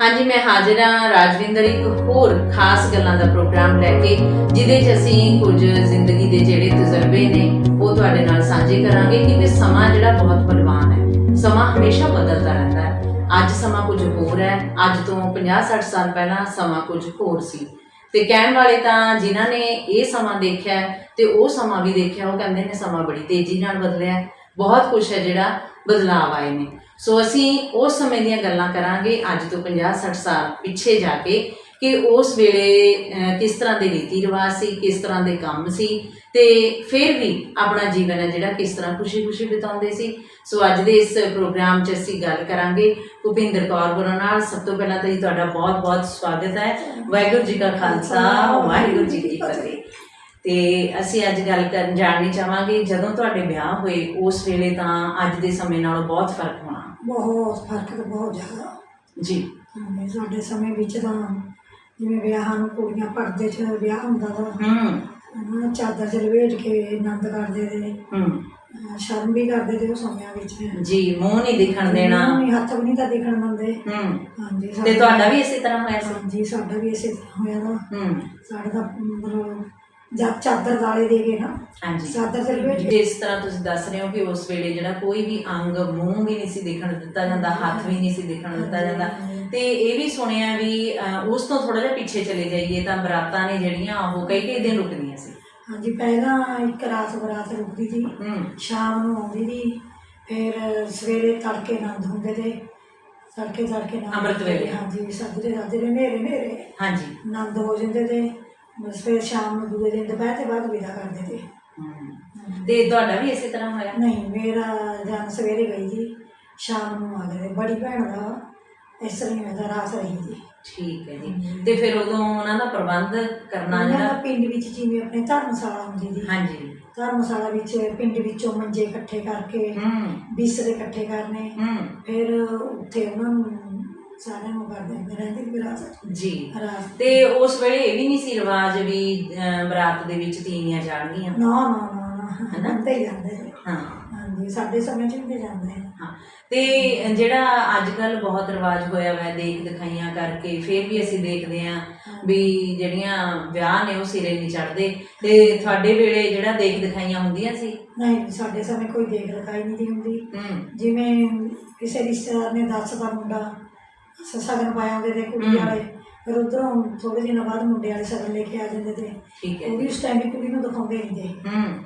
ਹਾਂਜੀ, ਮੈਂ ਹਾਜ਼ਰ ਹਾਂ ਰਾਜਵਿੰਦਰ ਇੱਕ ਹੋਰ ਖਾਸ ਗੱਲਾਂ ਦਾ ਪ੍ਰੋਗਰਾਮ ਲੈ ਕੇ, ਜਿਹਦੇ 'ਚ ਅਸੀਂ ਕੁਝ ਜ਼ਿੰਦਗੀ ਦੇ ਜਿਹੜੇ ਤਜਰਬੇ ਨੇ, ਉਹ ਤੁਹਾਡੇ ਨਾਲ ਸਾਂਝੇ ਕਰਾਂਗੇ ਕਿਉਂਕਿ ਸਮਾਂ ਜਿਹੜਾ ਬਹੁਤ ਬਲਵਾਨ ਹੈ। ਸਮਾਂ ਹਮੇਸ਼ਾ ਬਦਲਦਾ ਰਹਿੰਦਾ ਹੈ। ਅੱਜ ਸਮਾਂ ਕੁਝ ਹੋਰ ਹੈ। ਅੱਜ ਤੋਂ 50-60 ਸਾਲ ਪਹਿਲਾਂ ਸਮਾਂ ਕੁਝ ਹੋਰ ਸੀ। ਤੇ ਕਹਿਣ ਵਾਲੇ ਤਾਂ ਜਿਨ੍ਹਾਂ ਨੇ ਇਹ ਸਮਾਂ ਦੇਖਿਆ ਤੇ ਉਹ ਸਮਾਂ ਵੀ ਦੇਖਿਆ, ਉਹ ਕਹਿੰਦੇ ਨੇ ਸਮਾਂ ਬੜੀ ਤੇਜ਼ੀ ਨਾਲ ਬਦਲਿਆ ਬਹੁਤ ਕੁਝ ਹੈ ਜਿਹੜਾ ਬਦਲਾਅ ਆਏ ਨੇ। ਸੋ ਅਸੀਂ ਉਸ ਸਮੇਂ ਦੀਆਂ ਗੱਲਾਂ ਕਰਾਂਗੇ, ਅੱਜ ਤੋਂ 50-60 ਸਾਲ ਪਿੱਛੇ ਜਾ ਕੇ, ਕਿ ਉਸ ਵੇਲੇ ਕਿਸ ਤਰ੍ਹਾਂ ਦੇ ਰੀਤੀ ਰਿਵਾਜ ਸੀ, ਕਿਸ ਤਰ੍ਹਾਂ ਦੇ ਕੰਮ ਸੀ, ਤੇ ਫਿਰ ਵੀ ਆਪਣਾ ਜੀਵਨ ਹੈ ਜਿਹੜਾ ਕਿਸ ਤਰ੍ਹਾਂ ਖੁਸ਼ੀ-ਖੁਸ਼ੀ ਬਿਤਾਉਂਦੇ ਸੀ। ਸੋ ਅੱਜ ਦੇ ਇਸ ਪ੍ਰੋਗਰਾਮ 'ਚ ਅਸੀਂ ਗੱਲ ਕਰਾਂਗੇ ਭੁਪਿੰਦਰ ਕੌਰ ਗੁਰਾਂ ਨਾਲ। ਸਭ ਤੋਂ ਪਹਿਲਾਂ ਤਾਂ ਜੀ ਤੁਹਾਡਾ ਬਹੁਤ-ਬਹੁਤ ਸਵਾਗਤ ਹੈ। ਵਾਹਿਗੁਰੂ ਜੀ ਕਾ ਖਾਲਸਾ, ਵਾਹਿਗੁਰੂ ਜੀ ਕੀ ਫਤਿਹ। ਤੇ ਅਸੀਂ ਅੱਜ ਗੱਲ ਕਰਨ ਜਾਣਨੀ ਚਾਹਾਂਗੇ ਜਦੋਂ ਤੁਹਾਡੇ ਵਿਆਹ ਹੋਏ ਉਸ ਵੇਲੇ ਤਾਂ ਅੱਜ ਦੇ ਸਮੇਂ ਨਾਲੋਂ ਬਹੁਤ ਫ਼ਰਕ ਹੋਣਾ। ਬਹੁਤ ਫ਼ਰਕ ਤਾਂ ਬਹੁਤ ਜ਼ਿਆਦਾ। ਜੀ। ਹਾਂਜੀ, ਸਾਡੇ ਸਮੇਂ ਵਿੱਚ ਤਾਂ ਜਿਵੇਂ ਵਿਆਹਾਂ ਨੂੰ ਕੁੜੀਆਂ ਪਰਦੇ 'ਚ ਵਿਆਹ ਹੁੰਦਾ ਵਾ ਹੂੰ। ਹਨਾ ਚਾਦਰ 'ਚ ਲਵੇਟ ਕੇ ਆਨੰਦ ਕਰਦੇ ਤੇ ਹੂੰ। ਅਹ ਸ਼ਰਮ ਵੀ ਕਰਦੇ ਤੇ ਉਹ ਸਮਿਆਂ ਵਿੱਚ। ਜੀ ਮੂੰਹ ਨਹੀਂ ਦਿਖਣ ਦੇਣਾ। ਨਹੀਂ ਹੱਥ ਵੀ ਨਹੀਂ ਤਾਂ ਦੇਖਣ ਦਿੰਦੇ। ਹੂੰ। ਹਾਂਜੀ ਤੇ ਸਾਡੇ- ਤੁਹਾਡਾ ਵੀ ਇਸੇ ਤਰ੍ਹਾਂ ਹੋਇਆ ਸੀ? ਹਾਂਜੀ ਸਾਡਾ ਵੀ ਇਸੇ ਤਰ੍ਹਾਂ ਹੋਇਆ ਵਾ ਹੂੰ। ਸਾਡਾ ਤਾਂ ਮਤਲਬ ਜਦ ਚਾਦਰ ਦਾਲੇ ਦੇ ਕੇ ਨਾ ਹਾਂਜੀ। ਚਾਦਰ 'ਚ ਲਵੇਟ ਕੇ ਜਿਸ ਤਰ੍ਹਾਂ ਤੁਸੀਂ ਦੱਸ ਰਹੇ ਹੋ ਕਿ ਉਸ ਵੇਲੇ ਜਿਹੜਾ ਕੋਈ ਵੀ ਅੰਗ ਮੂੰਹ ਵੀ ਨਹੀਂ ਸੀ ਦਿਖਣ ਦਿੱਤਾ ਜਾਂਦਾ ਹੱਥ ਵੀ ਨਹੀਂ ਸੀ ਦਿਖਣ ਦਿੱਤਾ ਜਾਂਦਾ ਤੇ ਇਹ ਵੀ ਸੁਣਿਆ ਵੀ ਉਸ ਤੋਂ ਥੋੜਾ ਜਿਹਾ ਪਿੱਛੇ ਚਲੇ ਜਾਈਏ ਤਾਂ ਬਰਾਤਾਂ ਨੇ ਜਿਹੜੀਆਂ ਉਹ ਕਈ ਕਈ ਦਿਨ ਰੁਕਦੀਆਂ ਸੀ। ਹਾਂਜੀ ਪਹਿਲਾਂ ਇੱਕ ਰਾਤ ਬਰਾਤ ਰੁਕਦੀ ਸੀ ਸ਼ਾਮ ਨੂੰ ਆਉਂਦੀ ਸੀ ਫਿਰ ਸਵੇਰੇ ਤੜਕੇ ਆਨੰਦ ਹੁੰਦੇ ਤੇ ਤੜਕੇ ਤੜਕੇ ਆਨੰਦ ਅੰਮ੍ਰਿਤ ਵੇਲੇ। ਹਾਂਜੀ ਸੱਜਰੇ ਸੱਜਰੇ ਨੇਰੇ ਨੇਰੇ ਹਾਂਜੀ। ਆਨੰਦ ਹੋ ਜਾਂਦੇ ਤੇ ਬਸ ਫਿਰ ਸ਼ਾਮ ਨੂੰ ਦੂਜੇ ਦਿਨ ਦੁਪਹਿਰ ਤੇ ਬਾਅਦ ਵਿਦਾ ਕਰਦੇ ਤੇ। ਤੇ ਤੁਹਾਡਾ ਵੀ ਇਸੇ ਤਰ੍ਹਾਂ ਹੋਇਆ? ਨਹੀਂ ਮੇਰਾ ਜਨ ਸਵੇਰੇ ਗਈ ਸੀ ਸ਼ਾਮ ਨੂੰ ਆ ਗਏ। ਬੜੀ ਭੈਣ ਦਾ ਇਸ ਤਰ੍ਹਾਂ ਹੀ ਹੋਇਆ ਰਾਤ ਰਹੀ ਜੀ ਠੀਕ ਹੈ ਜੀ। ਤੇ ਫਿਰ ਉਦੋਂ ਉਹਨਾਂ ਦਾ ਪ੍ਰਬੰਧ ਕਰਨਾ ਉਹਨਾਂ ਦਾ ਜਿਹੜਾ ਪਿੰਡ ਵਿੱਚ ਜਿਵੇਂ ਆਪਣੇ ਧਰਮਸ਼ਾਲਾ ਹੁੰਦੀ ਸੀ। ਹਾਂਜੀ। ਧਰਮਸ਼ਾਲਾ ਵਿੱਚ ਪਿੰਡ ਵਿੱਚੋਂ ਮੰਜੇ ਇਕੱਠੇ ਕਰਕੇ ਹੂੰ ਬਿਸਤਰੇ ਇਕੱਠੇ ਕਰਨੇ। ਹੂੰ ਫਿਰ ਉੱਥੇ ਉਹਨਾਂ ਨੂੰ ਸਾਰਿਆਂ ਨੂੰ ਕਰਦੇ ਹੁੰਦੇ ਰਹਿੰਦੇ ਵਿਰਾਸਤ ਜੀ। ਰਾਤ ਤੇ ਉਸ ਵੇਲੇ ਇਹ ਵੀ ਨਹੀਂ ਸੀ ਰਿਵਾਜ ਵੀ ਅਹ, ਬਰਾਤ ਦੇ ਵਿੱਚ ਤੀਵੀਆਂ ਜਾਣਗੀਆਂ? ਨਾ ਨਾ ਨਾ ਨਾ। ਹਨਾ? ਬੰਦੇ ਹੀ ਜਾਂਦੇ ਸੀ ਹਾਂ। ਹਾਂਜੀ ਸਾਡੇ ਸਮੇਂ ਚ ਵੀ ਜਾਂਦੇ ਆ। ਹਾਂ। ਤੇ ਜਿਹੜਾ ਅੱਜ ਕੱਲ ਬਹੁਤ ਰਿਵਾਜ ਹੋਇਆ ਹੋਇਆ ਦੇਖ ਦਿਖਾਈਆਂ ਕਰਕੇ ਫਿਰ ਵੀ ਅਸੀਂ ਦੇਖਦੇ ਆਂ ਵੀ ਜਿਹੜੀਆਂ ਵਿਆਹ ਨੇ ਉਹ ਸਿਰੇ ਨਹੀਂ ਚੜਦੇ ਤੇ ਤੁਹਾਡੇ ਵੇਲੇ ਜਿਹੜਾ ਦੇਖ ਦਿਖਾਈਆਂ ਹੁੰਦੀਆਂ ਸੀ? ਨਹੀਂ ਸਾਡੇ ਸਮੇਂ ਕੋਈ ਦੇਖ ਰਖਾਈ ਨਹੀਂ ਦੀ ਹੁੰਦੀ। ਹੂੰ। ਜਿਵੇਂ ਕਿਸੇ ਰਿਸ਼ਤੇਦਾਰ ਨੇ ਦੱਸਦਾ ਮੁੰਡਾ ਸ- ਸ਼ਗਨ ਪਾਇਆ ਹੁੰਦੇ ਤੇ ਕੁੜੀ। ਵਾਲੇ। ਫਿਰ ਉਧਰੋਂ ਥੋੜੇ ਦਿਨਾਂ ਬਾਅਦ ਮੁੰਡੇ ਵਾਲੇ ਸ਼ਗਨ ਲੈ ਕੇ ਆ ਜਾਂਦੇ ਤੇ। ਠੀਕ ਹੈ। ਉਹ ਵੀ ਉਸ ਟਾਈਮ ਵੀ ਕੁੜੀ ਨੂੰ ਦਿਖਾਉਂਦੇ ਨਹੀਂ ਤੇ। ਹੂੰ।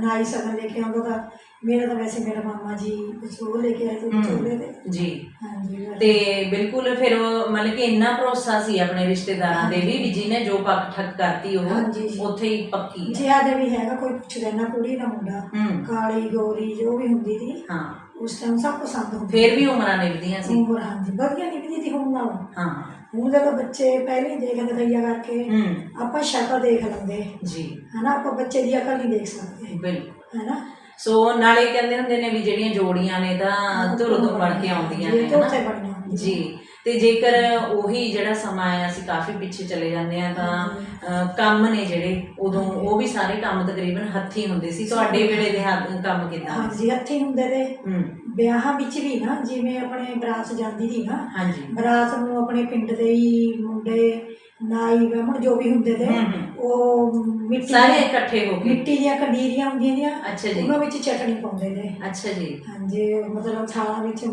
ਨਾਈ ਸ਼ਗਨ ਲੈ ਕੇ ਆਉਂਦਾ ਤਾਂ ਮੇਰਾ ਤਾਂ ਵੈਸੇ ਮੇਰਾ ਮਾਮਾ ਜੀ ਕੁਛ ਉਹ ਲੈ ਕੇ ਆਏ ਤੇ। ਚੋਲੇ ਤੇ। ਜੀ। ਹਾਂਜੀ। ਤੇ ਬਿਲਕੁਲ ਫਿਰ ਉਹ ਮਤਲਬ ਕਿ ਇੰਨਾ ਭਰੋਸਾ ਸੀ ਆਪਣੇ ਰਿਸ਼ਤੇਦਾਰਾਂ ਦੇ ਵੀ ਵੀ ਜਿਹਨੇ ਜੋ ਪੱਕ ਠੱਕ ਕਰਤੀ ਹਾਂਜੀ। ਉਹ ਉੱਥੇ ਹੀ ਪੱਕੀ ਹੈ। ਜੇ ਆਦੇ ਵੀ ਹੈਗਾ ਕੋਈ ਪੁੱਛਦਾ ਨਾ ਕੁੜੀ ਨਾ ਮੁੰਡਾ। ਹੂੰ। ਕਾਲੀ ਗੋਰੀ ਜੋ ਵੀ ਹੁੰਦੀ ਸੀ। ਹਾਂ। ਉਸ ਟਾਈਮ ਸਭ ਪਸੰਦ ਹੁੰਦੀ ਫਿਰ ਵੀ ਉਮਰਾਂ ਨਿਭਦੀਆਂ ਸੀ। ਉਮਰ ਹਾਂਜੀ ਵਧੀਆ ਨਿਕਦੀ ਸੀ ਹੁਣ ਨਾਲੋਂ। ਹਾਂ। ਹੁਣ ਜਦੋਂ ਬੱਚੇ ਪਹਿਲੇ ਹੀ ਦੇਖ ਦਿਖਾਈਆ ਕਰਕੇ ਹੂੰ। ਆਪਾਂ ਸ਼ਕਲ ਦੇਖ ਲੈਂਦੇ। ਜੀ। ਹਨਾ ਆਪਾਂ ਬੱਚੇ ਦੀ ਅਕਲ ਨਹੀਂ ਦੇਖ ਸਕਦੇ। ਬਿਲਕੁਲ। ਹਨਾ। ਸੋ ਨਾਲੇ ਕਹਿੰਦੇ ਹੁੰਦੇ ਨੇ ਵੀ ਜਿਹੜੀਆਂ ਜੋੜੀਆਂ ਨੇ ਤਾਂ ਧੁਰ ਤੋਂ ਬਣ ਕੇ ਆਉਂਦੀਆਂ ਨੇ ਇਹ ਉੱਥੇ ਹਨਾ? ਬਣੀਆਂ ਹੁੰਦੀਆਂ। ਜੀ। ਤੇ ਜੇਕਰ ਉਹੀ ਜਿਹੜਾ ਸਮਾਂ ਹੈ ਅਸੀਂ ਕਾਫੀ ਪਿੱਛੇ ਚਲੇ ਜਾਂਦੇ ਆ ਤਾਂ ਕੰਮ ਨੇ ਜਿਹੜੇ ਉਦੋਂ ਉਹ ਵੀ ਸਾਰੇ ਕੰਮ ਤਕਰੀਬਨ ਹੱਥੀ ਹੁੰਦੇ ਸੀ। ਤੁਹਾਡੇ ਵੇਲੇ ਦੇ ਹੱਥ- ਕੰਮ ਕਿਦਾਂ? ਹਾਂਜੀ ਹੱਥੀ ਹੁੰਦੇ ਤੇ ਹੂੰ। ਵਿਆਹਾਂ ਵਿੱਚ ਵੀ ਨਾ ਜਿਵੇਂ ਆਪਣੇ ਬਰਾਤ ਜਾਂਦੀ ਸੀ ਨਾ ਹਾਂਜੀ। ਬਰਾਤ ਨੂੰ ਆਪਣੇ ਪਿੰਡ ਦੇ ਹੀ ਮੁੰਡੇ ਨਾਈ ਬ੍ਰਾਹਮਣ ਜੋ ਵੀ ਹੁੰਦੇ ਤੇ। ਉਹ ਮਿੱਟੀ ਸਾਰੇ ਇਕੱਠੇ ਹੋ ਕੇ ਮਿੱਟੀ ਦੀਆਂ ਕੰਡੀਰੀਆਂ ਹੁੰਦੀਆਂ ਦੀਆਂ ਅੱਛਾ ਜੀ। ਉਹਨਾਂ ਵਿੱਚ ਚਟਣੀ ਪਾਉਂਦੇ ਨੇ। ਅੱਛਾ ਜੀ। ਹਾਂਜੀ ਮਤਲਬ ਥਾਲਾਂ ਵਿੱਚ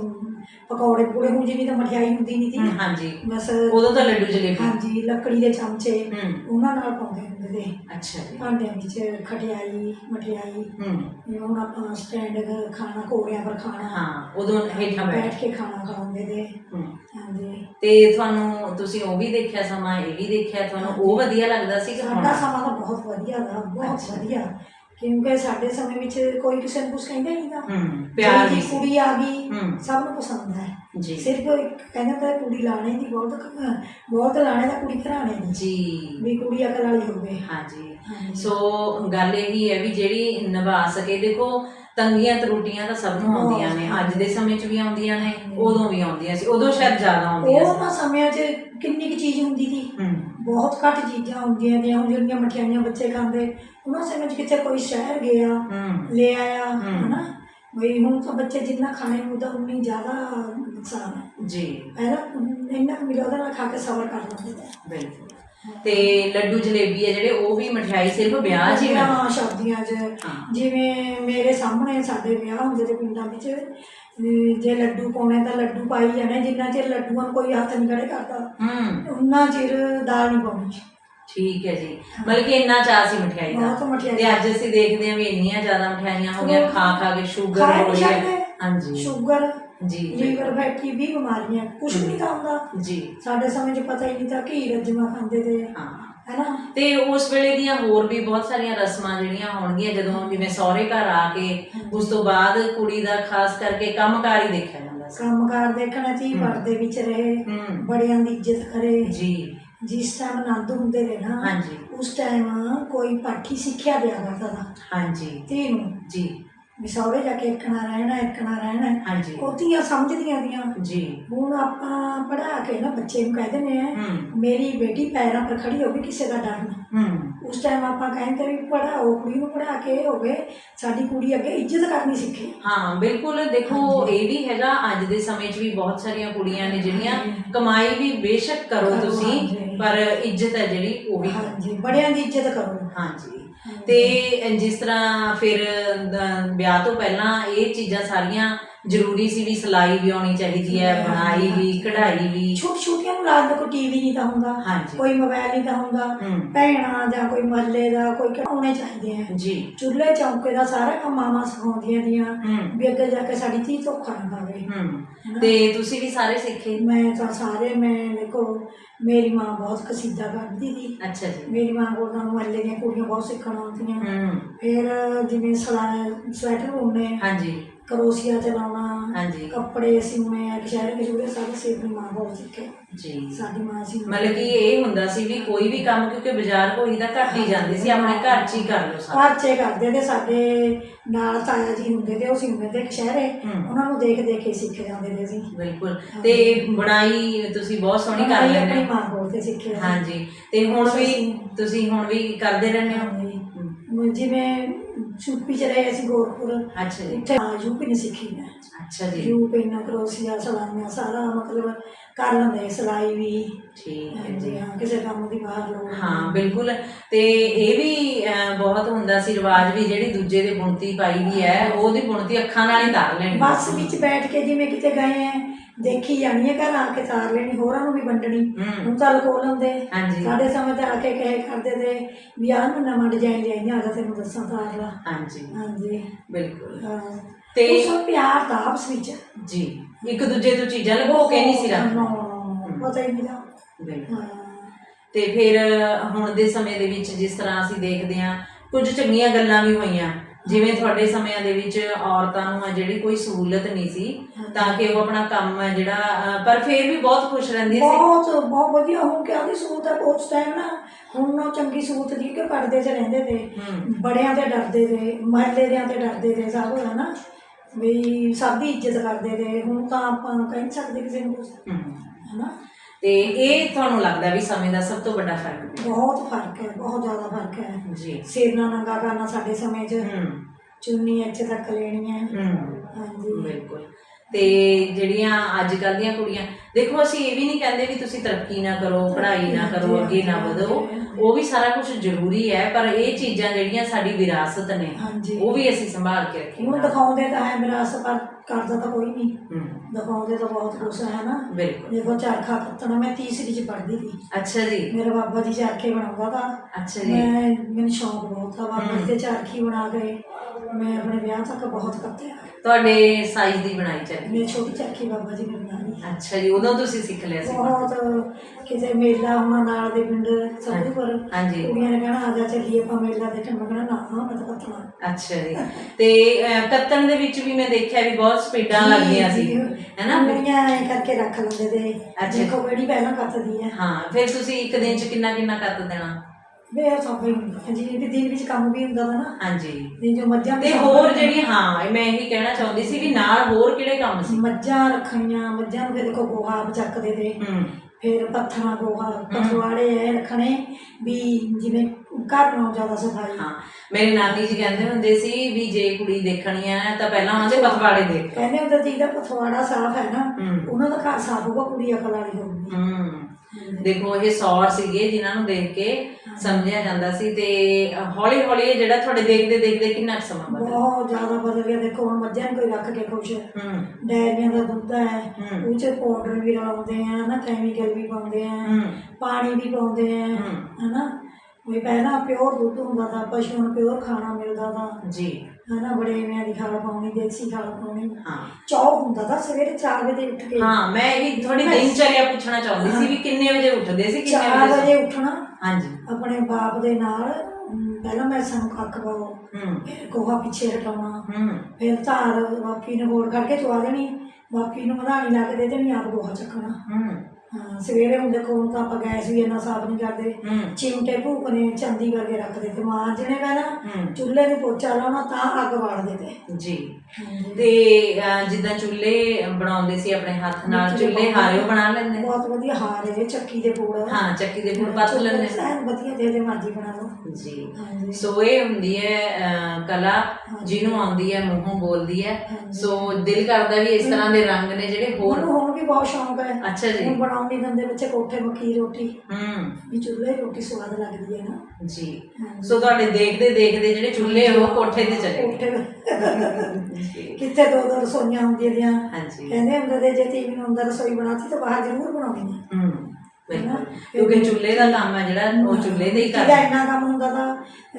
ਪਕੌੜੇ ਪੂੜੇ ਹੁਣ ਜਿੰਨੀ ਤਾਂ ਮਠਿਆਈ ਹੁੰਦੀ ਨਹੀਂ ਹੂੰ, ਸੀ ਹਾਂਜੀ। ਬਸ ਉਦੋਂ ਤਾਂ ਲੱਡੂ ਜਲੇਬੀ। ਹਾਂਜੀ ਲੱਕੜੀ ਦੇ ਚਮਚੇ ਹੂੰ। ਉਹਨਾਂ ਨਾਲ ਪਾਉਂਦੇ ਹੁੰਦੇ ਤੇ ਅੱਛਾ ਜੀ। ਭਾਂਡਿਆਂ ਵਿੱਚ ਖਟਿਆਈ ਮਠਿਆਈ। ਹੂੰ। ਜਿਵੇਂ ਹੁਣ ਆਪਾਂ ਸਟੈਂਡ ਖਾਣਾ ਕੋਰਿਆਂ ਪਰ ਖਾਣਾ। ਹਾਂ ਉਦੋਂ ਹੇਠਾਂ ਬੈਠ ਬੈਠ ਕੇ। ਖਾਣਾ ਖਾਉਂਦੇ ਤੇ ਹੂੰ। ਹਾਂਜੀ। ਤੇ ਤੁਹਾਨੂੰ ਤੁਸੀਂ ਉਹ ਵੀ ਦੇਖਿਆ ਸਮਾਂ ਇਹ ਵੀ ਦੇਖਿਆ ਤੁਹਾਨੂੰ ਉਹ ਵਧੀਆ ਲੱਗਦਾ ਸੀ ਕਿ ਸਾਡਾ ਹੁਣ? ਸਮਾਂ ਤਾਂ ਬਹੁਤ ਵਧੀਆ ਦਾ ਬਹੁਤ ਅੱਛਾ। ਵਧੀਆ। ਕਿਉਂਕਿ ਸਾਡੇ ਸਮੇਂ ਵਿੱਚ ਕੋਈ ਕਿਸੇ ਨੂੰ ਕੁਝ ਕਹਿੰਦਾ ਹੀ ਨਹੀਂ ਦਾ ਹੂੰ ਪਿਆਰ ਸੀ। ਕੁੜੀ ਆ ਗਈ ਹੂੰ। ਸਭ ਨੂੰ ਪਸੰਦ ਹੈ। ਜੀ। ਸਿਰਫ ਇੱਕ ਕਹਿੰਦਾ ਤਾਂ ਕੁੜੀ ਲਾਣੇ ਦੀ ਬਹੁਤ ਬਹੁਤ ਲਾਣੇ ਦਾ ਕੁੜੀ ਘਰਾਣੇ ਦੀ। ਜੀ। ਵੀ ਕੁੜੀ ਅਕਲ ਵਾਲੀ ਹੋਵੇ। ਹਾਂਜੀ। ਹਾਂਜੀ। ਸੋ ਗੱਲ ਇਹੀ ਹੈ ਵੀ ਜਿਹੜੀ ਨਿਭਾ ਸਕੇ। ਦੇਖੋ ਤੰਗੀਆਂ ਤਰੁੱਟੀਆਂ ਤਾਂ ਸਭ ਨੂੰ ਆਉਂਦੀਆਂ ਨੇ ਅੱਜ ਦੇ ਸਮੇਂ 'ਚ ਵੀ ਆਉਂਦੀਆਂ ਨੇ ਉਦੋਂ ਵੀ ਆਉਂਦੀਆਂ ਸੀ ਉਦੋਂ ਸ਼ਾਇਦ ਜ਼ਿਆਦਾ ਆਉਂਦੀਆਂ ਉਹ ਤਾਂ ਸਮਿਆਂ 'ਚ ਕਿੰਨੀ ਕੁ ਚੀਜ਼ ਹੁੰਦੀ ਸੀ। ਹੂੰ। ਬਹੁਤ ਘੱਟ ਚੀਜ਼ਾਂ ਹੁੰਦੀਆਂ ਨੇ ਹੁਣ ਜਿਹੜੀਆਂ ਮਠਿਆਈਆਂ ਬੱਚੇ ਖਾਂਦੇ ਉਹਨਾਂ ਸਮੇਂ 'ਚ ਕਿਤੇ ਕੋਈ ਸ਼ਹਿਰ ਗਿਆ ਹੂੰ। ਲੈ ਆਇਆ ਹਮ। ਹਨਾ? ਬਈ ਹੁਣ ਤਾਂ ਬੱਚੇ ਜਿੰਨਾ ਖਾਣੇ ਉਹਦਾ ਉਨੀ ਜ਼ਿਆਦਾ ਨੁਕਸਾਨ ਹੈ। ਜੀ। ਇੰਨਾ ਕੁ ਮਿਲਿਆ ਉਹਦੇ ਨਾਲ ਖਾ ਕੇ ਸਬਰ ਕਰ ਲੈਂਦੇ ਤੇ ਬਿਲਕੁਲ। ਤੇ ਲੱਡੂ ਜਲੇਬੀ ਹੈ ਜਿਹੜੇ ਉਹ ਵੀ ਮਠਿਆਈ ਸਿਰਫ ਵਿਆਹ 'ਚ ਹੀ ਮਿਲਦੀ ਹਾਂ ਸ਼ਾਦੀਆਂ 'ਚ। ਹਾਂ। ਜਿਵੇਂ ਮੇਰੇ ਸਾਹਮਣੇ ਸਾਡੇ ਵਿਆਹ ਹੁੰਦੇ ਤੇ ਪਿੰਡਾਂ ਵਿੱਚ ਜੇ ਲੱਡੂ ਪਾਉਣੇ ਤਾਂ ਲੱਡੂ ਪਾਈ ਜਾਣੇ ਜਿੰਨਾ ਚਿਰ ਲੱਡੂਆਂ ਨੂੰ ਕੋਈ ਹੱਥ ਨਹੀਂ ਖੜੇ ਕਰਦਾ ਹੂੰ। ਉਹਨਾਂ ਚਿਰ ਦਾਲ ਨਹੀਂ ਪਾਉਣੀ। ਠੀਕ ਹੈ ਜੀ। ਮਤਲਬ ਕਿ ਇੰਨਾ ਚਾਅ ਸੀ ਮਠਿਆਈ ਦਾ। ਬਹੁਤ ਮਠਿਆਈ ਤੇ ਅੱਜ ਅਸੀਂ ਦੇਖਦੇ ਹਾਂ ਵੀ ਇੰਨੀਆਂ ਜ਼ਿਆਦਾ ਮਠਿਆਈਆਂ ਹੋ ਗਈਆਂ ਖਾ ਖਾ ਕੇ ਸ਼ੂਗਰ ਹੋ ਰਹੀ ਹੈ। ਹਾਂਜੀ। ਸ਼ੂਗਰ ਜੀ ਲੀਵਰ ਫੈਟੀ ਵੀ ਬਿਮਾਰੀਆਂ ਵੀ ਨਹੀਂ ਹੁੰਦਾ। ਜੀ। ਸਾਡੇ ਸਮੇਂ 'ਚ ਪਤਾ ਹੀ ਨਹੀਂ ਤਾਂ ਘੀ ਰੱਜਵਾ ਖਾਂਦੇ ਤੇ ਹਾਂ। ਹੈਨਾ? ਤੇ ਉਸ ਵੇਲੇ ਦੀਆਂ ਹੋਰ ਵੀ ਬਹੁਤ ਸਾਰੀਆਂ ਰਸਮਾਂ ਜਿਹੜੀਆਂ ਹੋਣਗੀਆਂ ਜਦੋਂ ਜਿਵੇਂ ਸਹੁਰੇ ਘਰ ਆ ਕੇ ਉਸ ਤੋਂ ਬਾਅਦ ਕੁੜੀ ਦਾ ਖਾਸ ਕਰਕੇ ਕੰਮਕਾਰ ਹੀ ਦੇਖਿਆ ਜਾਂਦਾ ਸੀ। ਕੰਮਕਾਰ ਦੇਖਣਾ ਸੀ। ਪਰਦੇ ਵਿੱਚ ਰਹੇ ਬੜਿਆਂ ਦੀ ਇੱਜ਼ਤ ਕਰੇ। ਜੀ। ਜਿਸ ਟਾਈਮ ਆਨੰਦ ਹੁੰਦੇ ਨੇ ਨਾ ਹਾਂਜੀ। ਉਸ ਟਾਈਮ ਕੋਈ ਪਾਠੀ ਸਿੱਖਿਆ ਦਿਆ ਕਰਦਾ ਤਾ। ਹਾਂਜੀ। ਧੀ ਨੂੰ। ਜੀ। ਵੀ ਸਹੁਰੇ ਜਾ ਕੇ ਇੱਕਣਾ ਰਹਿਣਾ ਇੱਕਣਾ ਰਹਿਣਾ। ਹਾਂਜੀ। ਉਹ ਧੀਆਂ ਸਮਝਦੀਆਂ ਦੀਆਂ। ਜੀ। ਹੁਣ ਆਪਾਂ ਪੜ੍ਹਾ ਕੇ ਨਾ ਬੱਚੇ ਨੂੰ ਕਹਿ ਦਿੰਦੇ ਆ ਹੂੰ। ਮੇਰੀ ਬੇਟੀ ਪੈਰਾਂ ਪਰ ਖੜੀ ਹੋਵੇ ਕਿਸੇ ਦਾ ਡਰ ਨਹੀਂ ਹੂੰ। ਉਸ ਟਾਈਮ ਆਪਾਂ ਕਹਿੰਦੇ ਵੀ ਪੜਾਓ ਕੁੜੀ ਨੂੰ ਪੜਾ ਕੇ ਹੋਵੇ ਸਾਡੀ ਕੁੜੀ ਅੱਗੇ ਇੱਜ਼ਤ ਕਰਨੀ ਸਿੱਖੇ। ਹਾਂ ਬਿਲਕੁਲ। ਦੇਖੋ ਇਹ ਵੀ ਹੈਗਾ ਅੱਜ ਦੇ ਸਮੇਂ 'ਚ ਵੀ ਬਹੁਤ ਸਾਰੀਆਂ ਕੁੜੀਆਂ ਨੇ ਜਿਹੜੀਆਂ ਕਮਾਈ ਵੀ ਬੇਸ਼ੱਕ ਕਰੋ ਤੁਸੀਂ। ਪਰ ਇੱਜ਼ਤ ਹੈ ਜਿਹੜੀ ਉਹ ਵੀ। ਹਾਂਜੀ ਬੜਿਆਂ ਦੀ ਇੱਜ਼ਤ ਕਰੋ। ਹਾਂਜੀ। ਤੇ ਜਿਸ ਤਰ੍ਹਾਂ ਫਿਰ ਵਿਆਹ ਤੋਂ ਪਹਿਲਾਂ ਇਹ ਚੀਜ਼ਾਂ ਸਾਰੀਆਂ ਜ਼ਰੂਰੀ ਸੀ ਵੀ ਸਿਲਾਈ ਵੀ ਆਉਣੀ ਚਾਹੀਦੀ ਹੈ ਬਣਾਈ ਵੀ ਕਢਾਈ ਵੀ। ਛੋਟੀ ਛੋਟੀਆਂ ਨੂੰ ਰਾਤ ਨੂੰ ਕੋਈ ਟੀਵੀ ਨਹੀਂ ਤਾਂ ਹੁੰਦਾ ਹਾਂਜੀ। ਕੋਈ ਮੋਬਾਈਲ ਨਹੀਂ ਤਾਂ ਹੁੰਦਾ। ਹੂੰ। ਭੈਣਾਂ ਜਾਂ ਕੋਈ ਮਹੱਲੇ ਦਾ ਕੋਈ ਆਉਣੇ ਚਾਹੀਦੇ ਆ। ਜੀ। ਚੁੱਲ੍ਹੇ ਚੌਂਕੇ ਦਾ ਸਾਰਾ ਕੰਮ ਮਾਵਾਂ ਸਿਖਾਉਂਦੀਆਂ ਦੀਆਂ ਹੂੰ। ਵੀ ਅੱਗੇ ਜਾ ਕੇ ਸਾਡੀ ਧੀ ਧੋਖਾ ਨਾ ਪਾਵੇ ਹੂੰ। ਤੇ ਤੁਸੀਂ ਵੀ ਸਾਰੇ ਸਿੱਖੇ? ਮੈਂ ਤਾਂ ਸਾਰੇ ਮੈਂ ਦੇਖੋ ਮੇਰੀ ਮਾਂ ਬਹੁਤ ਕਸੀਦਾ ਕਰਦੀ ਸੀ। ਅੱਛਾ ਜੀ। ਮੇਰੀ ਮਾਂ ਕੋਲ ਤਾਂ ਮਹੱਲੇ ਦੀਆਂ ਕੁੜੀਆਂ ਬਹੁਤ ਸਿੱਖਣ ਆਉਂਦੀਆਂ। ਹੂੰ। ਫਿਰ ਜਿਵੇਂ ਸਲਾਈ ਸਵੈਟਰ ਬੁਣਨੇ ਹਾਂਜੀ। ਕਰੋਸੀਆ ਚਲਾਉਣਾ ਹਾਂਜੀ। ਕੱਪੜੇ ਸਿਉਣੇ ਕਸ਼ਹਿਰੇ ਕਸ਼ੂਰੇ ਸਾਰੇ ਸੇ ਆਪਣੀ ਮਾਂ ਕੋਲ ਸਿੱਖੇ ਜੀ। ਸਾਡੀ ਮਾਂ ਸੀ। ਮਤਲਬ ਕਿ ਇਹ ਹੁੰਦਾ ਸੀ ਵੀ ਕੋਈ ਵੀ ਕੰਮ ਕਿਉਂਕਿ ਬਾਜ਼ਾਰ ਕੋਈ ਤਾਂ ਘੱਟ ਹੀ ਜਾਂਦੀ ਸੀ ਆਪਣੇ ਘਰ 'ਚ ਹੀ ਕਰ ਲਓ ਸਾਰਾ ਘਰ 'ਚ ਹੀ ਕਰਦੇ ਤੇ ਸਾਡੇ ਨਾਲ ਤਾਇਆ ਜੀ ਹੁੰਦੇ ਤੇ ਉਹ ਸਿਉਂਦੇ ਤੇ ਕਸ਼ਹਿਰੇ ਹੂੰ। ਉਹਨਾਂ ਨੂੰ ਦੇਖ ਦੇਖ ਕੇ ਸਿੱਖ ਜਾਂਦੇ ਤੇ ਅਸੀਂ। ਬਿਲਕੁਲ। ਤੇ ਬੁਣਾਈ ਤੁਸੀਂ ਬਹੁਤ ਸੋਹਣੀ ਕਰ ਅਸੀਂ ਲੈਂਦੇ ਆਪਣੀ ਹੋ। ਮਾਂ ਕੋਲ ਤੇ ਸਿੱਖੇ ਅਸੀਂ। ਹਾਂਜੀ। ਤੇ ਹੁਣ ਵੀ ਅਸੀਂ- ਤੁਸੀਂ ਹੁਣ ਵੀ ਕਰਦੇ ਰਹਿੰਦੇ ਹੋ? ਹਾਂਜੀ। ਹਮ, ਜਿਵੇਂ ਯੂਪੀ ਚ ਰਹੇ ਅਸੀਂ ਗੋਰਖਪੁਰ। ਅੱਛਾ ਜੀ। ਉੱਥੇ ਯੂਪੀ ਨੇ ਸਿੱਖੀ ਮੈਂ ਅੱਛਾ ਜੀ। ਯੂਪੀ ਨਾ ਕਰੋਸੀਆ ਸਲਾਈਆਂ ਸਾਰਾ ਮਤਲਬ ਕਰ ਲੈਂਦੇ ਸਿਲਾਈ ਵੀ। ਠੀਕ ਹੈ ਜੀ। ਹਾਂ ਕਿਸੇ ਕੰਮ ਦੀ ਬਾਹਰ ਲੋੜ ਹਾਂ ਬਿਲਕੁਲ। ਤੇ ਇਹ ਵੀ ਬਹੁਤ ਹੁੰਦਾ ਸੀ ਰਿਵਾਜ ਵੀ ਜਿਹੜੀ ਦੂਜੇ ਦੇ ਬੁਣਤੀ ਪਾਈ ਵੀ ਹੈ ਉਹਦੀ ਬੁਣਤੀ ਅੱਖਾਂ ਨਾਲ ਹੀ ਧਾਰ ਲੈਣੀ। ਬੱਸ ਵਿੱਚ ਬੈਠ ਕੇ ਜਿਵੇਂ ਕਿਤੇ ਗਏ ਆ ਦੇਖੀ ਜਾਣੀ ਹੈ ਘਰ ਆ ਕੇ ਤਾਰ ਲੈਣੀ ਹੋਰਾਂ ਨੂੰ ਵੀ ਵੰਡਣੀ। ਹੂੰ। ਹੁਣ ਤਾਂ ਲਕੋ ਲੈਂਦੇ ਹਾਂਜੀ। ਸਾਡੇ ਸਮੇਂ ਤੇ ਆ ਕੇ ਕਹੇ ਕਰਦੇ ਤੇ ਵੀ ਆਹ ਮੈਂ ਨਵਾਂ ਡਿਜ਼ਾਈਨ ਲਿਆਈਆਂ ਆਦਾ ਤੈਨੂੰ ਦੱਸਾਂ ਤਾਰ ਲਾ ਹਾਂਜੀ। ਹਾਂਜੀ। ਬਿਲਕੁਲ। ਹਾਂ। ਤੇ ਉਸ ਨੂੰ ਪਿਆਰ ਦਾ ਆਪਸ ਵਿੱਚ। ਜੀ ਇੱਕ ਦੂਜੇ ਤੋਂ ਚੀਜ਼ਾਂ ਲਗੋ ਕੇ ਨਹੀਂ ਸੀ ਨਾ, ਰੱਖਦੇ। ਨਾ, ਨਾ, ਪਤਾ ਹੀ ਨਹੀਂ ਦਾ ਬਿਲਕੁਲ। ਹਾਂ। ਤੇ ਫਿਰ ਹੁਣ ਦੇ ਸਮੇਂ ਦੇ ਵਿੱਚ ਜਿਸ ਤਰ੍ਹਾਂ ਅਸੀਂ ਦੇਖਦੇ ਹਾਂ ਕੁਝ ਚੰਗੀਆਂ ਗੱਲਾਂ ਵੀ ਹੋਈਆਂ। ਜਿਵੇਂ ਤੁਹਾਡੇ ਸਮਿਆਂ ਦੇ ਵਿੱਚ ਔਰਤਾਂ ਨੂੰ ਆ ਜਿਹੜੀ ਕੋਈ ਸਹੂਲਤ ਨਹੀਂ ਸੀ ਤਾਂ ਕਿ ਉਹ ਆਪਣਾ ਕੰਮ ਹੈ ਜਿਹੜਾ ਪਰ ਫਿਰ ਵੀ ਬਹੁਤ ਖੁਸ਼ ਰਹਿੰਦੀਆਂ ਸੀ। ਬਹੁਤ ਬਹੁਤ ਵਧੀਆ। ਹੁਣ ਕਿਹਾ ਦੀ ਸੂਤ ਹੈ ਉਸ ਟਾਈਮ ਨਾ ਹੁਣ ਨਾ ਚੰਗੀ ਸੂਤ ਦੀ ਕਿ ਪਰਦੇ 'ਚ ਰਹਿੰਦੇ ਤੇ ਹੂੰ। ਬੜਿਆਂ ਤੇ ਡਰਦੇ ਤੇ ਮਹੱਲੇ ਦਿਆਂ ਤੇ ਡਰਦੇ ਤੇ ਸਭ ਹੈ ਨਾ ਵੀ ਸਭ ਦੀ ਇੱਜ਼ਤ ਕਰਦੇ ਤੇ ਹੁਣ ਤਾਂ ਆਪਾਂ ਕਹਿ ਨਹੀਂ ਸਕਦੇ ਕਿਸੇ ਨੂੰ ਕੁਛ। ਹੂੰ। ਹਨਾ? ਤੇ ਇਹ ਤੁਹਾਨੂੰ ਲੱਗਦਾ ਵੀ ਸਮੇਂ ਦਾ ਸਭ ਤੋਂ ਵੱਡਾ ਫ਼ਰਕ ਹੈ ਬਹੁਤ ਫ਼ਰਕ ਹੈ ਬਹੁਤ ਜ਼ਿਆਦਾ ਫ਼ਰਕ ਹੈ। ਜੀ। ਸਿਰ ਨਾਲ ਨੰਗਾ ਕਰਨਾ ਸਾਡੇ ਸਮੇਂ 'ਚ। ਹੂੰ। ਚੁੰਨੀ ਇੱਥੇ ਤੱਕ ਲੈਣੀ ਹੈ ਹੂੰ। ਹਾਂਜੀ। ਬਿਲਕੁਲ। ਤੇ ਜਿਹੜੀਆਂ ਅੱਜ ਕੱਲ੍ਹ ਦੀਆਂ ਕੁੜੀਆਂ ਦੇਖੋ ਅਸੀਂ ਇਹ ਵੀ ਨਹੀਂ ਕਹਿੰਦੇ ਵੀ ਤੁਸੀਂ ਤਰੱਕੀ ਨਾ ਕਰੋ ਪੜ੍ਹਾਈ ਨਾ ਕਰੋ ਅੱਗੇ ਨਾ ਵਧੋ। ਉਹ ਵੀ ਸਾਰਾ ਕੁਝ ਜ਼ਰੂਰੀ ਹੈ ਪਰ ਇਹ ਚੀਜ਼ਾਂ ਜਿਹੜੀਆਂ ਸਾਡੀ ਵਿਰਾਸਤ ਨੇ ਉਹ ਵੀ ਅਸੀਂ ਸੰਭਾਲ ਕੇ ਰੱਖੀਏ। ਹੁਣ ਦਿਖਾਉਂਦੇ ਤਾਂ ਹੈ ਵਿਰਾਸਤ ਪਰ ਕਰਦਾ ਤਾਂ ਕੋਈ ਨਹੀਂ। ਦਿਖਾਉਂਦੇ ਤਾਂ ਬਹੁਤ ਕੁਛ ਹੈ ਨਾ। ਬਿਲਕੁਲ। ਦੇਖੋ ਚਰਖਾ ਕੱਤਣਾ ਮੈਂ ਤੀਸਰੀ ਚ ਪੜ੍ਹਦੀ ਸੀ। ਅੱਛਾ ਜੀ। ਮੇਰੇ ਬਾਬਾ ਜੀ ਚਰਖੇ ਬਣਾਉਂਦਾ ਤਾਂ। ਅੱਛਾ ਜੀ। ਮੈਂ ਮੈਨੂੰ ਸ਼ੌਂਕ ਬਹੁਤ ਆ ਬਾਬਾ ਜੀ। ਦੇ ਚਰਖੀ ਬਣਾ ਕੇ। ਮੈਂ ਆਪਣੇ ਵਿਆਹ ਤੱਕ ਬਹੁਤ ਕੱਤਿਆ ਤੁਹਾਡੇ ਸਾਈਜ਼ ਦੀ ਬਣਾਈ ਚਾਹੀਦੀ ਮੇਰੀ ਛੋਟੀ ਚਰਖੀ ਬਾਬਾ ਜੀ ਨੇ ਬਣਾਈ ਅੱਛਾ ਜੀ ਉਦੋਂ ਤੁਸੀਂ ਸਿੱਖ ਲਿਆ ਸੀ। ਬਹੁਤ ਕਿਤੇ ਮੇਲਾ ਹੋਣਾ ਨਾਲ ਦੇ ਪਿੰਡ ਸਭੂਪੁਰ ਹਾਂਜੀ। ਕੁੜੀਆਂ ਨੇ ਕਹਿਣਾ ਆ ਜਾ ਚੱਲੀਏ ਆਪਾਂ ਮੇਲਾ ਦੇਖਣ ਮੈਂ ਕਹਿਣਾ ਨਾ ਨਾ ਮੈਂ ਤਾਂ ਕੱਤਣਾ ਅੱਛਾ ਜੀ। ਤੇ ਅਹ, ਕੱਤਣ ਦੇ ਵਿੱਚ ਵੀ ਮੈਂ ਦੇਖਿਆ ਵੀ ਬਹੁਤ ਸਪੀਡਾਂ ਲੱਗਦੀਆਂ ਸੀ ਹੈਨਾ? ਕੁੜੀਆਂ ਐਂ ਕਰਕੇ ਰੱਖ ਲੈਂਦੇ ਤੇ। ਅੱਛਾ। ਦੇਖੋ ਕਿਹੜੀ ਪਹਿਲਾਂ ਕੱਤਦੀ ਹੈ ਹਾਂ ਫਿਰ ਤੁਸੀਂ ਇੱਕ ਦਿਨ ਚ ਕਿੰਨਾ ਕਿੰਨਾ ਕੱਤ ਦੇਣਾ? ਉਹ ਸਭ ਹੀ ਹੁੰਦਾ। ਜੀ ਇਹ ਦਿਨ ਵਿੱਚ ਕੰਮ ਵੀ ਹੁੰਦਾ ਵਾ ਨਾ। ਹਾਂਜੀ। ਤੇ ਜੋ ਮੱਝਾਂ ਤੇ ਹੋਰ ਜਿਹੜੀ ਹਾਂ ਮੈਂ ਇਹੀ ਕਹਿਣਾ ਚਾਹੁੰਦੀ ਸੀ ਵੀ ਨਾਲ ਹੋਰ ਕਿਹੜੇ ਕੰਮ ਸੀ? ਮੱਝਾਂ ਰੱਖਣੀਆਂ ਮੱਝਾਂ ਨੂੰ ਫਿਰ ਦੇਖੋ ਗੋਹਾ ਚੱਕਦੇ ਤੇ। ਹੂੰ। ਫਿਰ ਪੱਥਰਾਂ ਗੋਹਾ ਪਥਵਾੜੇ ਐ ਰੱਖਣੇ ਵੀ ਜਿਵੇਂ ਘਰ ਨਾਲੋਂ ਜ਼ਿਆਦਾ ਸਫ਼ਾਈ। ਹਾਂ ਮੇਰੇ ਨਾਨੀ ਜੀ ਕਹਿੰਦੇ ਹੁੰਦੇ ਸੀ ਵੀ ਜੇ ਕੁੜੀ ਦੇਖਣੀ ਆ ਤਾਂ ਪਹਿਲਾਂ ਉਹਨਾਂ ਦੇ ਪਤਵਾੜੇ ਦੇਖ। ਕਹਿੰਦੇ ਹੁੰਦੇ ਸੀ ਜਿਹਦਾ ਪਥਵਾੜਾ ਸਾਫ਼ ਹੈ ਨਾ ਉਹਨਾਂ ਦਾ ਘਰ ਸਾਫ਼ ਹੋਊਗਾ ਕੁੜੀ ਅਕਲ ਵਾਲੀ ਹੋਊਗੀ। ਹੂੰ। ਦੇਖੋ ਇਹ ਸੌਰ ਸੀਗੇ ਜਿਨ੍ਹਾਂ ਨੂੰ ਦੇਖ ਕੇ ਸਮਝਿਆ ਜਾਂਦਾ ਸੀ ਤੇ ਹੌਲੀ ਹੌਲੀ ਇਹ ਜਿਹੜਾ ਤੁਹਾਡੇ ਦੇਖਦੇ ਦੇਖਦੇ ਕਿੰਨਾ ਕੁ ਸਮਾਂ ਬਦਲਿਆ? ਬਹੁਤ ਜ਼ਿਆਦਾ ਬਦਲ ਗਿਆ। ਦੇਖੋ ਹੁਣ ਮੱਝਾਂ ਨੂੰ ਕੋਈ ਰੱਖ ਕੇ ਖੁਸ਼ ਹੂੰ। ਡੈਰੀਆਂ ਦਾ ਦੁੱਧ ਹੈ ਹੂੰ। ਉਹ ਚ ਪਾਊਡਰ ਵੀ ਰਲਾਉਂਦੇ ਆ ਨਾ ਕੈਮੀਕਲ ਵੀ ਪਾਉਂਦੇ ਆ ਹੂੰ। ਪਾਣੀ ਵੀ ਪਾਉਂਦੇ ਆ ਹਨਾ। ਵੀ ਪਹਿਲਾਂ ਪਿਓਰ ਦੁੱਧ ਹੁੰਦਾ ਤਾਂ ਪਸ਼ੂਆਂ ਨੂੰ ਪਿਓਰ ਖਾਣਾ ਮਿਲਦਾ ਤਾਂ ਜੀ। ਹਨਾ ਬੜੇ ਐਵੇਂ ਦੀ ਖਾਲ ਪਾਉਣੀ ਦੇਸੀ ਖਾਲ ਪਾਉਣੀ। ਹਾਂ। ਚੌ ਹੁੰਦਾ ਤਾਂ ਸਵੇਰੇ 4 ਵਜੇ ਉੱਠ ਕੇ। ਹਾਂ ਮੈਂ ਇਹ ਥੋੜੀ ਦਿਨਚਰਿਆ ਪੁੱਛਣਾ ਚਾਹੁੰਦੀ ਸੀ ਵੀ ਕਿੰਨੇ ਵਜੇ ਉੱਠਦੇ ਸੀ ਕਿੰਨੇ 4 ਵਜੇ ਉੱਠਣਾ। ਹਾਂਜੀ। ਆਪਣੇ ਬਾਪ ਦੇ ਨਾਲ ਪਹਿਲਾਂ ਮੈਂ ਸਾਨੂੰ ਕੱਖ ਪਾਓ ਹੂੰ। ਫਿਰ ਗੋਹਾ ਪਿੱਛੇ ਹਟਾਉਣਾ। ਹੂੰ। ਫਿਰ ਧਾਰ ਬਾਪੀ ਨੂੰ ਗੋੜ ਕਰਕੇ ਚਵਾ ਦੇਣੀ। ਬਾਪੀ ਨੂੰ ਮਧਾਣੀ ਲਾ ਕੇ ਦੇ ਦੇਣੀ ਆਪ ਗੋਹਾ ਚੱਕਣਾ। ਸਵੇਰੇ ਦੇਖੋ ਹੁਣ ਤਾਂ ਆਪਾਂ ਗੈਸ ਵੀ ਇੰਨਾ ਸਾਫ਼ ਨਹੀਂ ਕਰਦੇ। ਹੂੰ। ਚਿਮਟੇ ਭੂਕਨੇ ਚੰਦੀ ਕਰਕੇ ਰੱਖਦੇ ਤੇ ਮਾਂਜਣੇ ਪਹਿਲਾਂ ਹੂੰ। ਚੁੱਲ੍ਹੇ ਨੂੰ ਪੋਚਾ ਲਾਉਣਾ ਤਾਂ ਅੱਗ ਬਾਲਦੇ ਤੇ। ਜੀ। ਤੇ ਅਹ, ਜਿੱਦਾਂ ਚੁੱਲ੍ਹੇ ਬਣਾਉਂਦੇ ਸੀ ਆਪਣੇ ਹੱਥ ਨਾਲ ਚੁੱਲ੍ਹੇ ਹਾਰਿਓ ਬਣਾ ਲੈਂਦੇ? ਬਹੁਤ ਵਧੀਆ ਹਾਰ ਹੈ ਚੱਕੀ ਦੇ ਪੋੜ। ਹਾਂ ਚੱਕੀ ਦੇ ਫੁੱਲ ਪੱਤ ਲੈਂਦੇ। ਐਨ ਵਧੀਆ ਦੇ ਮਰਜ਼ੀ ਬਣਾ ਲਓ। ਜੀ। ਹਾਂਜੀ। ਸੋ ਇਹ ਹੁੰਦੀ ਹੈ ਅਹ, ਕਲਾ ਜਿਹਨੂੰ ਆਉਂਦੀ ਹੈ ਮੂੰਹੋਂ ਬੋਲਦੀ ਹੈ। ਹਾਂਜੀ। ਸੋ ਦਿਲ ਕਰਦਾ ਵੀ ਇਸ ਤਰ੍ਹਾਂ ਦੇ ਰੰਗ ਨੇ ਜਿਹੜੇ ਹੋਰ ਹੁਣ ਹੁਣ ਵੀ ਬਹੁਤ ਸ਼ੌਂਕ ਹੈ। ਅੱਛਾ ਜੀ। ਹੁਣ ਬਣਾਉਣ ਨਹੀਂ ਦਿੰਦੇ ਬੱਚੇ ਕੋਠੇ ਮੱਕੀ ਰੋਟੀ। ਹੂੰ। ਵੀ ਚੁੱਲ੍ਹੇ ਦੀ ਰੋਟੀ ਸਵਾਦ ਲੱਗਦੀ ਹੈ ਨਾ। ਜੀ। ਹਾਂਜੀ। ਸੋ ਤੁਹਾਡੇ ਦੇਖਦੇ ਦੇਖਦੇ ਜਿਹੜੇ ਚੁੱਲ੍ਹੇ ਉਹ ਕੋਠੇ ਤੇ ਚਲੇ ਕੋਠੇ ਗਏ ਤੇ। ਜੀ। ਕਿੱਥੇ ਦੋ ਦੋ ਰਸੋਈਆਂ ਹੁੰਦੀਆਂ ਦੀਆਂ। ਹਾਂਜੀ। ਕਹਿੰਦੇ ਹੁੰਦੇ ਤੇ ਜੇ ਤੀਵੀਂ ਨੂੰ ਅੰਦਰ ਰਸੋਈ ਬਣਾਤੀ ਤਾਂ ਬਾਹਰ ਜ਼ਰੂਰ ਬਣਾਉਣੀ ਹੈ ਹੂੰ ਬਿਲਕੁਲ। ਕਿਉਂਕਿ ਚੁੱਲ੍ਹੇ ਦਾ ਕੰਮ ਹੈ ਜਿਹੜਾ ਉਹ ਚੁੱਲ੍ਹੇ ਦੇ ਹੀ ਜਿਹਦਾ ਕਰਦਾ ਇੰਨਾ ਕੰਮ ਹੁੰਦਾ ਤਾਂ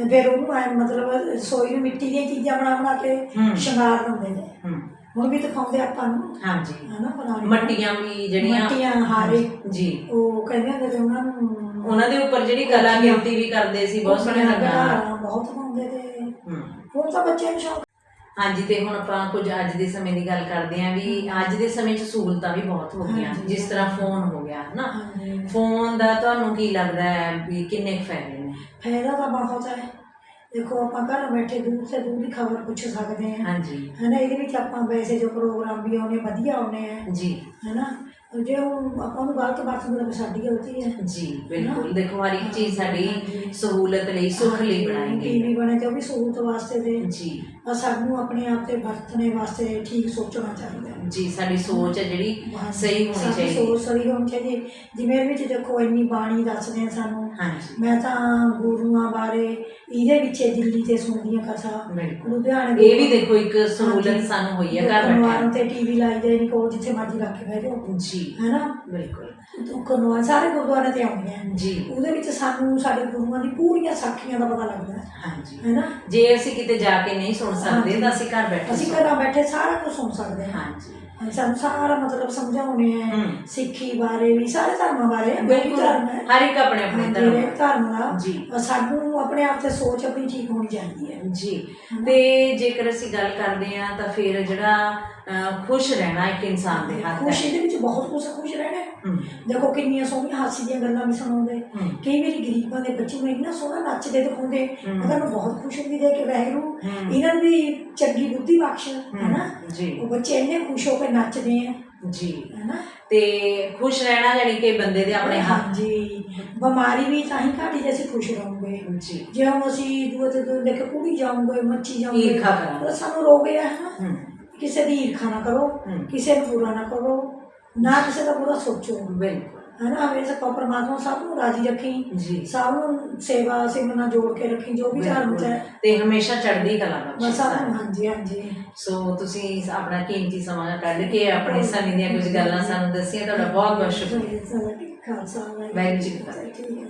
ਫਿਰ ਉਹਨੂੰ ਐਂ ਮਤਲਬ ਰਸੋਈ ਨੂੰ ਮਿੱਟੀ ਦੀਆਂ ਚੀਜ਼ਾਂ ਬਣਾ ਬਣਾ ਕੇ ਹੂੰ। ਸ਼ਿੰਗਾਰ ਦਿੰਦੇ ਨੇ। ਹੂੰ। ਹੁਣ ਵੀ ਦਿਖਾਉਂਦੇ ਆਪਾਂ ਨੂੰ ਹਾਂਜੀ। ਹਨਾ ਪੁਰਾਣੀ ਮੱਟੀਆਂ ਵੀ ਜਿਹੜੀਆਂ। ਮੱਟੀਆਂ ਹਾਰੇ। ਜੀ ਉਹ ਕਹਿੰਦੇ ਹੁੰਦੇ ਤੇ ਉਹਨਾਂ ਨੂੰ ਉਹਨਾਂ ਦੇ ਉੱਪਰ ਜਿਹੜੀ ਕਲਾ ਕਿਰਤੀ ਵੀ ਕਰਦੇ ਸੀ ਬਹੁਤ ਸੋਹਣੇ ਗਾਣਾ ਬਹੁਤ ਪਾਉਂਦੇ ਤੇ ਹੂੰ। ਹੁਣ ਤਾਂ ਬੱਚਿਆਂ ਨੂੰ ਸ਼ੌਕ ਹਾਂਜੀ ਤੇ ਹੁਣ ਆਪਾਂ ਕੁਝ ਅੱਜ ਦੇ ਸਮੇਂ ਦੀ ਗੱਲ ਕਰਦੇ ਆਂ ਵੀ ਅੱਜ ਦੇ ਸਮੇਂ 'ਚ ਸਹੂਲਤਾਂ ਵੀ ਬਹੁਤ ਹੋ ਗਈਆਂ। ਜਿਸ ਤਰ੍ਹਾਂ ਫੋਨ ਹੋ ਗਿਆ ਹਨਾ। ਫੋਨ ਦਾ ਤੁਹਾਨੂੰ ਕੀ ਲੱਗਦਾ ਹੈ ਵੀ ਕਿੰਨੇ ਫਾਇਦੇ ਨੇ? ਫਾਇਦਾ ਤਾਂ ਬਹੁਤ ਹੈ। ਦੇਖੋ ਆਪਾਂ ਘਰ ਬੈਠੇ ਦੂਰ ਸੇ ਦੂਰ ਦੀ ਖਬਰ ਪੁੱਛ ਸਕਦੇ ਹਾਂ। ਹਾਂਜੀ। ਹਨਾ ਇਹਦੇ ਵਿੱਚ ਆਪਾਂ ਵੈਸੇ ਜੋ ਪ੍ਰੋਗਰਾਮ ਵੀ ਆਉਣੇ ਵਧੀਆ ਆਉਣੇ ਆ। ਜੀ। ਹਨਾ ਜੇ ਉਹ ਆਪਾਂ ਨੂੰ ਗਲਤ ਵਰਤਦੇ ਤਾਂ ਸਾਡੀ ਗਲਤੀ ਹੈ ਜੀ ਬਿਲਕੁਲ। ਦੇਖੋ ਹਰ ਇੱਕ ਚੀਜ਼ ਸਾਡੀ ਸਹੂਲਤ ਲਈ ਸੁੱਖ ਲਈ ਬਣਾਈ ਗਈ ਟੀਵੀ ਬਣੇ ਤੇ ਉਹ ਵੀ ਸਹੂਲਤ ਵਾਸਤੇ ਤੇ। ਜੀ। ਆ ਸਾਨੂੰ ਆਪਣੇ ਆਪ ਤੇ ਵਰਤਣੇ ਵਾਸਤੇ ਠੀਕ ਸੋਚਣਾ ਚਾਹੀਦਾ ਜੀ ਸਾਡੀ ਸੋਚ ਹੈ ਜਿਹੜੀ ਸਹੀ ਹੋਣੀ ਚਾਹੀਦੀ ਸੋਚ ਸਹੀ ਹੋਣੀ ਚਾਹੀਦੀ। ਜਿਵੇਂ ਵਿੱਚ ਦੇਖੋ ਇੰਨੀ ਬਾਣੀ ਦੱਸਦੇ ਆ ਸਾਨੂੰ ਹਾਂਜੀ। ਮੈਂ ਤਾਂ ਗੁਰੂਆਂ ਬਾਰੇ ਇਹਦੇ ਵਿੱਚ ਦਿੱਲੀ ਤੇ ਸੁਣਦੀਆਂ ਕਥਾ ਬਿਲਕੁਲ। ਲੁਧਿਆਣੇ ਇਹ ਵੀ ਦੇਖੋ ਇੱਕ ਸਹੂਲਤ ਸਾਨੂੰ ਹੋਈ ਹੈ ਘਰ ਬੈਠੇ। ਤੇ ਟੀਵੀ ਲਾਈ ਜਾਏ ਨਹੀਂ ਕੋਲ ਜਿੱਥੇ ਮਰਜ਼ੀ ਰੱਖ ਕੇ ਬਹਿ ਜਾਓ। ਜੀ। ਹੈਨਾ? ਬਿਲਕੁਲ। ਗੁਰਦੁਆਰਾ ਸਾਰੇ ਗੁਰਦੁਆਰਿਆਂ ਤੇ ਆਉਂਦੀਆਂ ਹੈ। ਜੀ। ਉਹਦੇ ਵਿੱਚ ਸਾਨੂੰ ਸਾਡੇ ਗੁਰੂਆਂ ਦੀ ਪੂਰੀਆਂ ਸਾਖੀਆਂ ਦਾ ਪਤਾ ਲੱਗਦਾ। ਹੈ ਹਾਂਜੀ। ਹੈਨਾ? ਜੇ ਅਸੀਂ ਕਿਤੇ ਜਾ ਕੇ ਨਹੀਂ ਸੁਣ ਸਕਦੇ ਤਾਂ ਅਸੀਂ ਘਰ ਬੈਠੇ ਅਸੀਂ ਸੁਣ- ਘਰਾਂ ਬੈਠੇ ਸਾਰਾ ਕੁਝ ਸੁਣ ਸਕਦੇ ਹਾਂ ਹਾਂਜੀ। ਸਾਨੂੰ ਸਾਰਾ ਮਤਲਬ ਸਮਝਾਉਣੇ ਆ ਹੂੰ। ਸਿੱਖੀ ਬਾਰੇ ਵੀ ਸਾਰੇ ਧਰਮਾਂ ਬਾਰੇ ਵੀ ਬਿਲਕੁਲ। ਧਰਮ ਹੈ। ਹਰ ਇੱਕ ਆਪਣੇ ਆਪਣੇ ਧਰਮ ਹਰੇਕ ਧਰਮ ਦਾ ਜੀ। ਅਹ ਸਾਨੂੰ ਆਪਣੇ ਆਪ ਤੇ ਸੋਚ ਆਪਣੀ ਠੀਕ ਹੋਣੀ ਚਾਹੀਦੀ ਹੈ। ਜੀ। ਤੇ ਜੇਕਰ ਅਸੀਂ ਗੱਲ ਕਰਦੇ ਹਾਂ ਤਾਂ ਫਿਰ ਜਿਹੜਾ ਅਹ, ਖੁਸ਼ ਰਹਿਣਾ ਇੱਕ ਇਨਸਾਨ ਦੇ ਹੱਥ ਖੁਸ਼ੀ ਹੈ। ਦੇ ਵਿੱਚ ਬਹੁਤ ਕੁਝ ਖੁਸ਼ ਰਹਿਣਾ ਹੈ। ਹੂੰ, ਦੇਖੋ ਕਿੰਨੀਆਂ ਸੋਹਣੀਆਂ ਹਾਸੀ ਦੀਆਂ ਗੱਲਾਂ ਵੀ ਸੁਣਾਉਂਦੇ। ਹੂੰ, ਕਈ ਵਾਰੀ ਗਰੀਬਾਂ ਦੇ ਬੱਚੇ ਨੂੰ ਇੰਨਾ ਸੋਹਣਾ ਨੱਚਦੇ ਦਿਖਾਉਂਦੇ ਹੂੰ। ਉਹਨਾਂ ਨੂੰ ਬਹੁਤ ਖੁਸ਼ ਹੁੰਦੀ ਦੇ ਕੇ ਵਾਹਿਗੁਰੂ ਹੂੰ। ਇਹਨਾਂ ਨੂੰ ਵੀ ਚੰਗੀ ਬੁੱਧੀ ਬਖਸ਼ ਹੂੰ, ਹੈਨਾ? ਜੀ। ਉਹ ਬੱਚੇ ਇੰਨੇ ਖੁਸ਼ ਹੋ ਕੇ ਨੱਚਦੇ ਆ। ਜੀ। ਹੈਨਾ? ਤੇ ਖੁਸ਼ ਰਹਿਣਾ ਜਾਨੀ ਕਿ ਬੰਦੇ ਦੇ ਆਪਣੇ ਹੱਥ ਹਾਂਜੀ। ਬਿਮਾਰੀ ਵੀ ਤਾਂ ਹੀ ਘਾਟੀ ਜੇ ਅਸੀਂ ਖੁਸ਼ ਰਹੋਗੇ। ਜੀ। ਜੇ ਹੁਣ ਅਸੀਂ ਦੂਏ ਤੇ ਦੂਏ ਦੇਖ ਕੁੜੀ ਜਾਉਂਗੇ ਮੱਚੀ ਜਾਉਂਗੇ ਈਰਖਾ ਕਰਾਂਗੇ। ਤਾਂ ਸਾਨੂੰ ਰੋਗ ਹੂੰ, ਕਿਸੇ ਦੀ ਈਰਖਾ ਨਾ ਕਰੋ। ਕਿਸੇ ਨੂੰ ਬੁਰਾ ਨਾ ਕਰੋ। ਨਾ ਕਿਸੇ ਦਾ ਬੁਰਾ ਸੋਚੋ। ਬਿਲਕੁਲ। ਹਨਾ ਹਮੇਸ਼ਾ ਕੋ ਪਰਮਾਤਮਾ ਸਭ ਨੂੰ ਰਾਜੀ ਰੱਖੀ ਸਭ ਨੂੰ ਸੇਵਾ ਸਿਮਰਨਾ ਜੋੜ ਕੇ ਰੱਖੀ ਜੋ ਵੀ ਧਰਮ ਚ। ਹੈ। ਤੇ ਹਮੇਸ਼ਾ ਚੜ੍ਹਦੀ ਕਲਾ ਬਸ ਬਖਸ਼ੇ ਸਭ ਨੂੰ ਸਾਨੂੰ। ਹਾਂਜੀ ਹਾਂਜੀ। ਸੋ ਤੁਸੀਂ ਆਪਣਾ ਕੀਮਤੀ ਸਮਾਂ ਕੱਢ ਕੇ ਆਪਣੇ ਸਮੇਂ ਦੀਆਂ ਕੁਝ ਗੱਲਾਂ ਸਾਨੂੰ ਦੱਸੀਆਂ ਤੁਹਾਡਾ ਬਹੁਤ ਬਹੁਤ ਸ਼ੁਕਰੀਆ। ਖਾਲਸਾ ਵਾਹਿਗੁਰੂ ਜੀ ਕੀ ਫਤਿਹ।